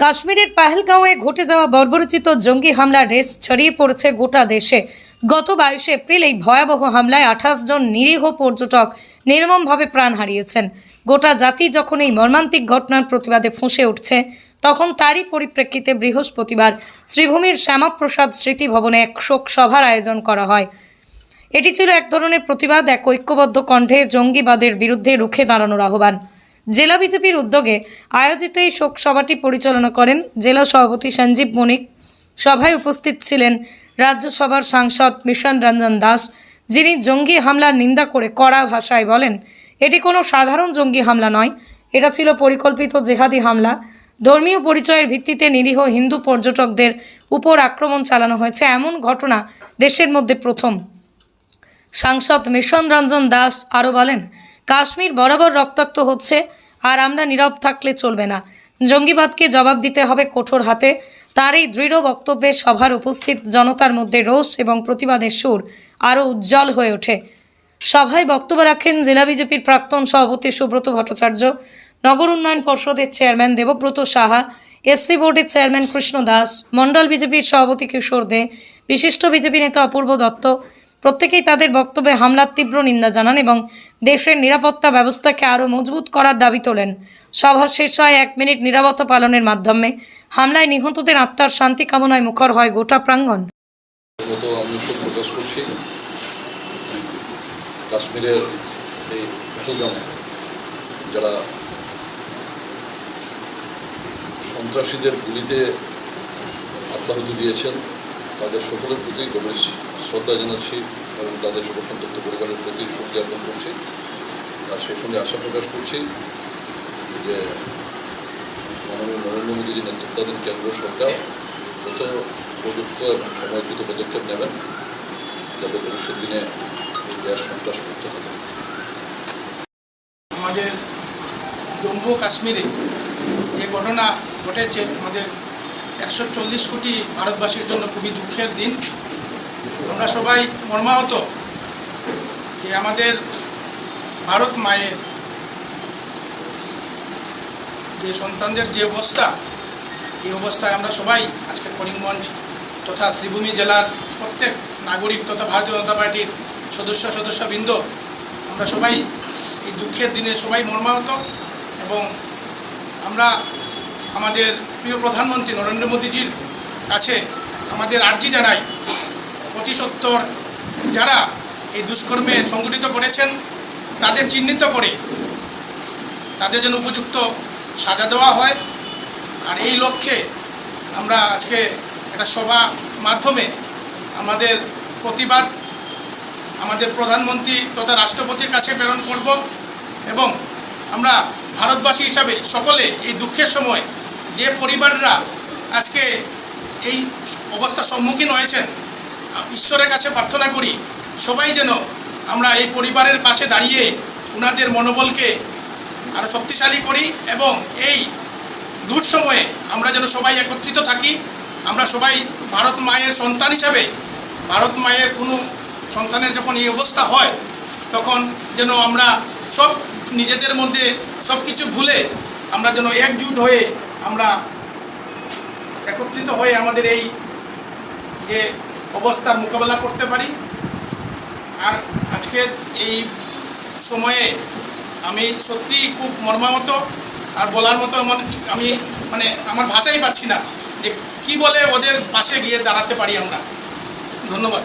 কাশ্মীরের পাহেলগাঁওয়ে ঘটে যাওয়া বর্বরচিত জঙ্গি হামলার রেস ছড়িয়ে পড়েছে গোটা দেশে। গত বাইশে এপ্রিল এই ভয়াবহ হামলায় আঠাশ জন নিরীহ পর্যটক নির্মমভাবে প্রাণ হারিয়েছেন। গোটা জাতি যখন এই মর্মান্তিক ঘটনার প্রতিবাদে ফুঁসে উঠছে, তখন তারই পরিপ্রেক্ষিতে বৃহস্পতিবার শ্রীভূমির শ্যামাপ্রসাদ স্মৃতি ভবনে এক শোক সভার আয়োজন করা হয়। এটি ছিল এক ধরনের প্রতিবাদ, এক ঐক্যবদ্ধ কণ্ঠে জঙ্গিবাদের বিরুদ্ধে রুখে দাঁড়ানোর আহ্বান। জেলা বিজেপির উদ্যোগে আয়োজিত এই শোক সভাটি পরিচালনা করেন জেলা সভাপতি সঞ্জীব মনিক। সভায় উপস্থিত ছিলেন রাজ্যসভার সাংসদ মিশন রঞ্জন দাস, যিনি জঙ্গি হামলার নিন্দা করে কড়া ভাষায় বলেন, এটি কোনো সাধারণ জঙ্গি হামলা নয়, এটা ছিল পরিকল্পিত জেহাদি হামলা। ধর্মীয় পরিচয়ের ভিত্তিতে নিরীহ হিন্দু পর্যটকদের উপর আক্রমণ চালানো হয়েছে। এমন ঘটনা দেশের মধ্যে প্রথম। সাংসদ মিশন রঞ্জন দাস আরও বলেন কাশ্মীর বরাবর রক্তাক্ত হচ্ছে, আর আমরা নীরব থাকলে চলবে না। জঙ্গিবাদকে জবাব দিতে হবে কঠোর হাতে। তার এই দৃঢ় বক্তব্যে সভার উপস্থিত জনতার মধ্যে রোষ এবং প্রতিবাদের সুর আরও উজ্জ্বল হয়ে ওঠে। সভায় বক্তব্য রাখেন জেলা বিজেপির প্রাক্তন সভাপতি সুব্রত ভট্টাচার্য, নগর উন্নয়ন পর্ষদের চেয়ারম্যান দেবব্রত সাহা, এসসি বোর্ডের চেয়ারম্যান কৃষ্ণ দাস, মণ্ডল বিজেপির সভাপতি কিশোর দে, বিশিষ্ট বিজেপি নেতা অপূর্ব দত্ত প্রত্যেকেই তাদের বক্তব্যে হামলার তীব্র নিন্দা জানান এবং দেশের নিরাপত্তা ব্যবস্থাকে আরও মজবুত করার দাবি তোলেন। সভা শেষ হয় এক মিনিট নিরাপত্তা পালনের মাধ্যমে। হামলায় নিহতদের আত্মার শান্তি কামনায় মুখর হয় গোটা প্রাঙ্গণ। সন্ত্রাসীদের গুলিতে আত্মাহুতি দিয়েছেন তাদের সকলের প্রতি গভীর শ্রদ্ধা জানাচ্ছি এবং তাদের শোকসন্তপ্ত পরিবারের প্রতি শোক জ্ঞাপন করছি। আর সেই সঙ্গে আশা প্রকাশ করছি যে মাননীয় নরেন্দ্র মোদীজি নেতৃত্বাধীন কেন্দ্র সরকার যত উপযুক্ত এবং সময়োচিত পদক্ষেপ নেবেন, যাতে ভবিষ্যৎ দিনে এই দেশ সন্ত্রাস মুক্ত থাকে আমাদের জম্মু কাশ্মীরে যে ঘটনা ঘটেছে, আমাদের একশো চল্লিশ কোটি ভারতবাসীর জন্য খুবই দুঃখের দিন। আমরা সবাই মর্মাহত যে আমাদের ভারত মায়ের যে সন্তানদের যে অবস্থা, এই অবস্থায় আমরা সবাই আজকে করিমগঞ্জ তথা শ্রীভূমি জেলার প্রত্যেক নাগরিক তথা ভারতীয় জনতা পার্টির সদস্য, সদস্যবৃন্দ, আমরা সবাই এই দুঃখের দিনে সবাই মর্মাহত এবং আমরা আমাদের প্রিয় প্রধানমন্ত্রী নরেন্দ্র মোদীজির কাছে আমাদের আর্জি জানাই। অতি সত্বর যারা এই দুষ্কর্মে সংগঠিত করেছেন, তাদের চিহ্নিত করে তাদের যেন উপযুক্ত সাজা দেওয়া হয়। আর এই লক্ষ্যে আমরা আজকে একটা সভা মাধ্যমে আমাদের প্রতিবাদ আমাদের প্রধানমন্ত্রী তথা রাষ্ট্রপতির কাছে প্রেরণ করব এবং আমরা ভারতবাসী হিসাবে সকলে এই দুঃখের সময় যে পরিবাররা আজকে এই অবস্থার সম্মুখীন হয়েছেন, ঈশ্বরের কাছে প্রার্থনা করি সবাই যেন আমরা এই পরিবারের পাশে দাঁড়িয়ে ওনাদের মনোবলকে আরও শক্তিশালী করি এবং এই দূর সময়ে আমরা যেন সবাই একত্রিত থাকি। আমরা সবাই ভারত মায়ের সন্তান হিসাবে, ভারত মায়ের কোনো সন্তানের যখন এই অবস্থা হয়, তখন যেন আমরা সব নিজেদের মধ্যে সব কিছু ভুলে আমরা যেন একজুট হয়ে আমরা একত্রিত হয়ে আমাদের এই যে অবস্থার মোকাবেলা করতে পারি। আর আজকে এই সময়ে আমি সত্যি খুব মর্মাহত আর বলার মতো এমন আমি মানে আমার ভাষাই পাচ্ছি না যে কী বলে ওদের পাশে গিয়ে দাঁড়াতে পারি আমরা। ধন্যবাদ।